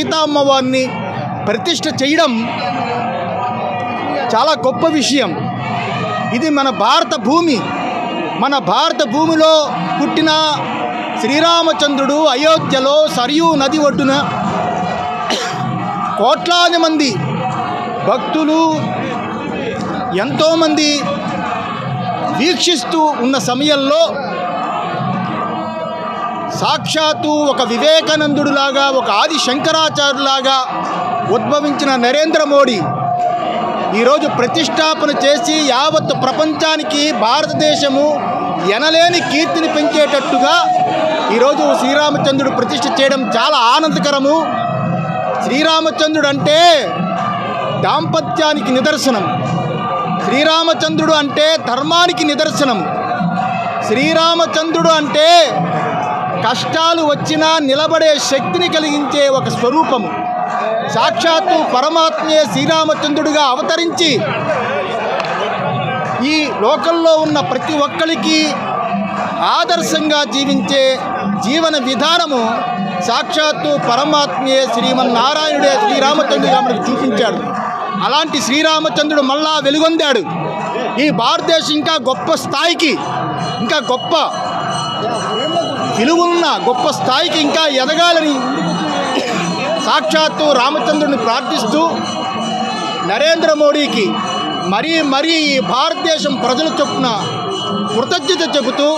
సీతామ్మవారిని ప్రతిష్ట చేయడం చాలా గొప్ప విషయం. ఇది మన భారత భూమి. మన భారత భూమిలో పుట్టిన శ్రీరామచంద్రుడు అయోధ్యలో సరియూ నది ఒడ్డున కోట్లాది మంది భక్తులు ఎంతోమంది వీక్షిస్తూ ఉన్న సమయంలో సాక్షాత్తు ఒక వివేకానందుడులాగా ఒక ఆది శంకరాచార్యులాగా ఉద్భవించిన నరేంద్ర మోడీ ఈరోజు ప్రతిష్టాపన చేసి యావత్ ప్రపంచానికి భారతదేశము ఎనలేని కీర్తిని పెంచేటట్టుగా ఈరోజు శ్రీరామచంద్రుడు ప్రతిష్ఠ చేయడం చాలా ఆనందకరము. శ్రీరామచంద్రుడు అంటే దాంపత్యానికి నిదర్శనం. శ్రీరామచంద్రుడు అంటే ధర్మానికి నిదర్శనం. శ్రీరామచంద్రుడు అంటే కష్టాలు వచ్చినా నిలబడే శక్తిని కలిగించే ఒక స్వరూపము. సాక్షాత్తు పరమాత్మే శ్రీరామచంద్రుడిగా అవతరించి ఈ లోకంలో ఉన్న ప్రతి ఒక్కరికి ఆదర్శంగా జీవించే జీవన విధానము సాక్షాత్తు పరమాత్మే శ్రీమన్నారాయణుడే శ్రీరామచంద్రుడిగా మనకు చూపించాడు. అలాంటి శ్రీరామచంద్రుడు మళ్ళా వెలుగొందాడు. ఈ భారతదేశం ఇంకా గొప్ప స్థాయికి ఇంకా గొప్ప విలువున్న గొప్ప స్థాయికి ఇంకా ఎదగాలని సాక్షాత్తు రామచంద్రుని ప్రార్థిస్తూ నరేంద్ర మోడీకి మరీ మరీ ఈ భారతదేశం ప్రజల చొప్పున కృతజ్ఞత చెబుతూ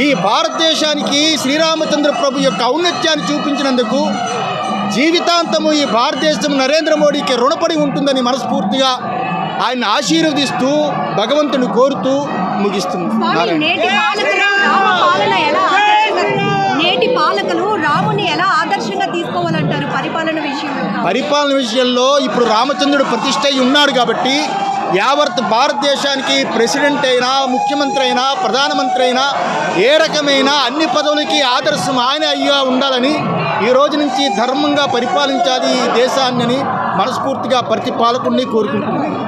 ఈ భారతదేశానికి శ్రీరామచంద్ర ప్రభు యొక్క ఔన్నత్యాన్ని చూపించినందుకు జీవితాంతము ఈ భారతదేశం నరేంద్ర మోడీకి రుణపడి ఉంటుందని మనస్ఫూర్తిగా ఆయన ఆశీర్వదిస్తూ భగవంతుని కోరుతూ ముగిస్తుంది. నేటి పాలకులు రాముని ఎలా ఆదర్శంగా తీసుకోవాలంటారు పరిపాలన విషయంలో? పరిపాలన విషయంలో ఇప్పుడు రామచంద్రుడు ప్రతిష్ట ఉన్నాడు కాబట్టి యావత్ భారతదేశానికి ప్రెసిడెంట్ అయినా ముఖ్యమంత్రి అయినా ప్రధానమంత్రి అయినా ఏ రకమైన అన్ని పదవులకి ఆదర్శం ఆయన అయ్యా ఉండాలని ఈ రోజు నుంచి ధర్మంగా పరిపాలించాలి ఈ దేశాన్ని మనస్ఫూర్తిగా ప్రతి పాలకుడిని కోరుకుంటున్నాను.